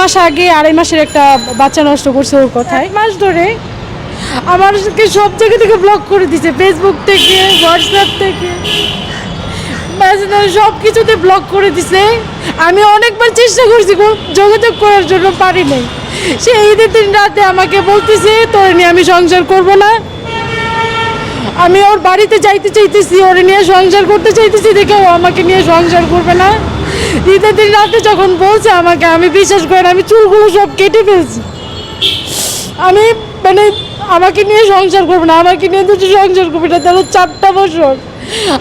মাস আগে, আড়াই মাসের একটা বাচ্চা নষ্ট করছে ওর কথায়। মাস ধরে? আমারকে সব জায়গা থেকে ব্লক করে দিছে ফেসবুক থেকে হোয়াটসঅ্যাপ থেকে। সব কিছুতে ব্লক করে দিছে। আমি অনেকবার চেষ্টা করছি যোগাযোগ করার জন্য, পারি নাই। সে ঈদের দিন রাতে আমাকে বলতেছে, তোর নিয়ে আমি সংসার করব না। আমি ওর বাড়িতে যাইতে চাইতেছি, ওর নিয়ে সংসার করতে চাইতেছি, দেখে ও আমাকে নিয়ে সংসার করবে না। ঈদের দিন রাতে যখন বলছে আমাকে, আমি বিশ্বাস করেন আমি চুলগুলো সব কেটে ফেলছি। আমি মানে আমাকে নিয়ে সংসার করবে না, আমাকে নিয়ে তুই সংসার করবি না তাহলে চারটা বছর।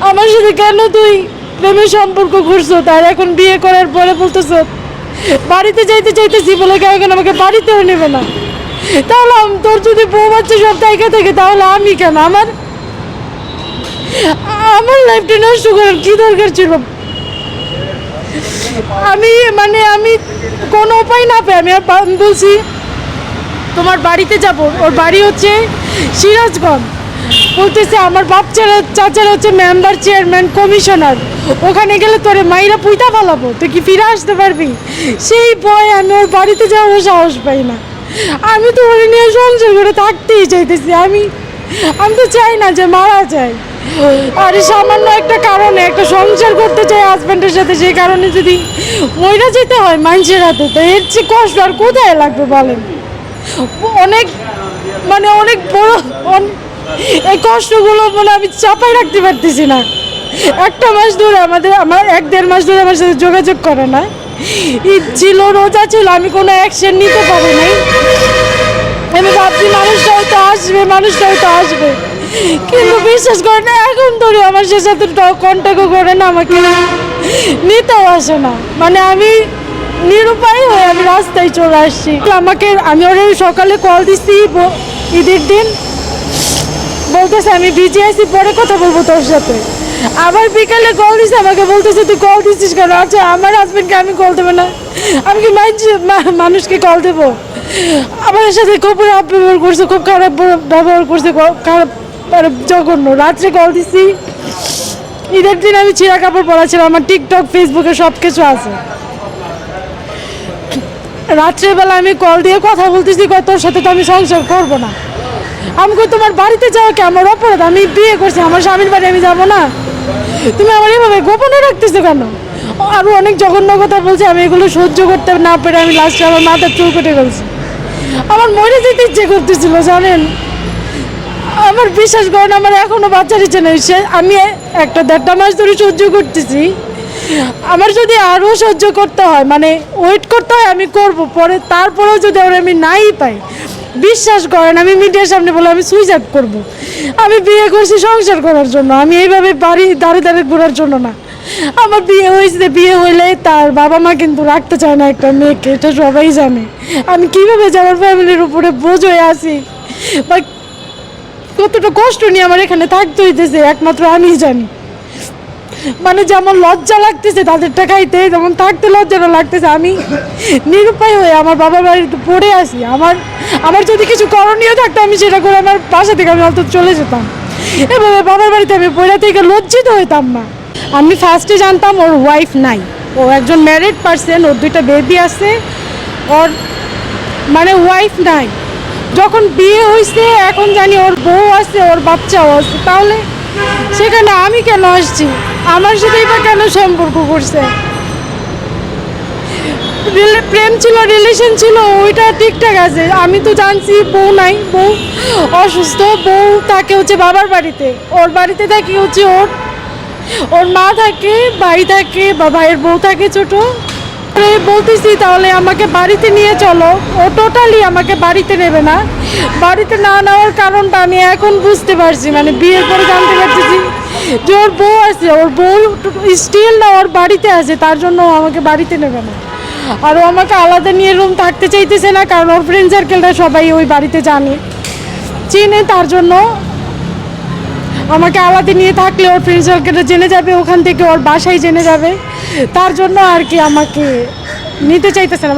আমার সাথে কেন তুই প্রেমের সম্পর্ক করছ তার এখন বিয়ে করার পরে বলতেছ, বাড়িতে যাইতে চাইতেছি বলে এখন আমাকে বাড়িতেও নেবে না। তাহলে তোর যদি বউ বাচ্চা সব জায়গা থেকে, তাহলে আমি কেন? আমার আমার লাইফটা নষ্ট করার কি দরকার ছিল? আমি মানে আমি কোনো উপায় না পেয়ে আমি আর বলছি, তোমার বাড়িতে যাব। ওর বাড়ি হচ্ছে সিরাজগঞ্জ। বলতেছে, আমার বাপ চাচা চাচারা হচ্ছে মেম্বার চেয়ারম্যান কমিশনার ওখানে গেলে তোরে মাইরা পুইতা পালাবো তুই কি ফিরে আসতে পারবি? সেই ভয় আমি ওর বাড়িতে যাওয়ার সাহস পাই না। আমি তো ওরে নিয়ে সংসার করে থাকতেই চাইতেছি। আমি আমি তো চাই না যে মারা যায়। আর সামান্য একটা কারণে, একটা সংসার করতে চাই হাজব্যান্ডের সাথে, সেই কারণে যদি মইরা যেতে হয় মানুষের হাতে, তো এর চেয়ে কষ্ট আর কোথায় লাগবে বলেন? অনেক মানে অনেক বড় এই কষ্টগুলো মানে আমি চাপাই রাখতে পারতেছি না। একটা মাস ধরে আমাদের, আমার এক দেড় মাস ধরে আমার সাথে যোগাযোগ করে না। ঈদ ছিল, রোজা ছিল, আমি কোনো অ্যাকশন নিতে পারি নাই। আমি ভাবছি মানুষটা হয়তো আসবে, মানুষটা হয়তো আসবে। কিন্তু বিশ্বাস করে না, এখন ধরে আমার সে সাথে কন্ট্যাক্টও করে না আমাকে। নিতেও আসে না। মানে আমি নিরুপায় হয়ে আমি রাস্তায় চলে আসছি। আমাকে আমি ওর সকালে কল দিচ্ছি ঈদের দিন। বলতেছে, আমি বিজি আছি, পরে কথা বলব তোর সাথে। আবার বিকালে কল দিছে, আমাকে বলতেছে, তুই কল দিচ্ছিস কেন? আচ্ছা আমার হাজবেন্ডকে আমি কল দেবো না। আমি কি মানুষকে কল দেবো? আমার সাথে খুব খারাপ ব্যবহার করছে, খুব খারাপ ব্যবহার করছে খারাপ মানে জঘন্য। রাত্রে কল দিছি। ঈদের দিন আমি ছিঁড়া কাপড় পরাছিলাম, আমার টিকটক ফেসবুকে সব কিছু আছে। রাত্রেবেলা আমি কল দিয়ে কথা বলতেছি তোর সাথে তো আমি সংসার করব না। আমি তোমার বাড়িতে যাও কি? আমার অপরাধ, আমি বিয়ে করছি, আমার স্বামীর বাড়ি আমি যাব না? তুমি আমার এইভাবে গোপনে রাখতেছো কেন? আরও অনেক জঘন্য কথা বলছে, আমি এগুলো সহ্য করতে না পেরে আমি লাস্টে আমার মাথার চুল কেটে ফেলছি। আমার মরে যেতে ইচ্ছে করতেছিল, জানেন? আমার বিশ্বাস করেন, আমার এখনও বাচ্চার ইচ্ছে নেই। সে আমি একটা দেড়টা মাস ধরে সহ্য করতেছি। আমার যদি আরও সহ্য করতে হয় মানে ওয়েট করতে হয়, আমি করব। পরে তারপরেও যদি ওরা আমি নাই পাই, বিশ্বাস করেন, আমি মিডিয়ার সামনে বলে আমি সুইসাইড করব। আমি বিয়ে করছি সংসার করার জন্য। আমি এইভাবে বাড়ি দাঁড়িয়ে দাঁড়িয়ে ঘোরার জন্য না। আমার বিয়ে হয়েছে, বিয়ে হইলে তার বাবা মা কিন্তু রাখতে চায় না একটা মেয়েকে। এটা সবাই জানে। আমি কীভাবে যে আমার ফ্যামিলির উপরে বোঝ হয়ে আছি? বা কতটা কষ্ট নিয়ে আমার এখানে থাকতে হইতেছে, একমাত্র আমিই জানি। মানে যেমন লজ্জা লাগতেছে তাদেরটা খাইতে, যেমন থাকতে লজ্জাটা লাগতেছে, আমি নিরুপায় হয়ে আমার বাবার বাড়িতে পড়ে আসি আমার আমার যদি কিছু করণীয় থাকতো, আমি সেটা করে আমার বাসা থেকে আমি অন্তত চলে যেতাম। এভাবে বাবার বাড়িতে আমি পড়ে থেকে লজ্জিত হইতাম না। আমি ফার্স্টে জানতাম ওর ওয়াইফ নাই। ও একজন ম্যারিড পার্সন ওর দুইটা বেবি আছে, ওর মানে ওয়াইফ নাই। যখন বিয়ে হয়েছে এখন জানি ওর বউ আছে, ওর বাচ্চাও আছে। তাহলে সেখানে আমি কেন আসছি? আমার সাথেই বা কেন সম্পর্ক করছে? প্রেম ছিল রিলেশন ছিল, ওইটা ঠিকঠাক আছে। আমি তো জানছি বউ নাই, বউ অসুস্থ, বউ থাকে হচ্ছে বাবার বাড়িতে। ওর বাড়িতে থাকে হচ্ছে ওর ওর মা থাকে, ভাই থাকে বা ভাইয়ের বউ থাকে ছোট। আরে বলতেছি, তাহলে আমাকে বাড়িতে নিয়ে চলো। ও টোটালি আমাকে বাড়িতে নেবে না। বাড়িতে না নেওয়ার কারণটা আমি এখন বুঝতে পারছি মানে বিয়ের পরে জানতে পারতেছি যে ওর বউ আছে, ওর বউ স্টিল না, ওর বাড়িতে আছে, তার জন্য আমাকে বাড়িতে নেবে না। আর ও আমাকে আলাদা নিয়ে রুম থাকতে চাইতেছে না, কারণ ওর ফ্রেন্ড সার্কেলটা সবাই ওই বাড়িতে জানে। চিনে তার জন্য আমাকে আলাদা নিয়ে থাকলে ওর ফ্রেন্ড জেনে যাবে, ওখান থেকে ওর বাসায় জেনে যাবে। তার জন্য আর কি আমাকে নিতে চাইতেছে না।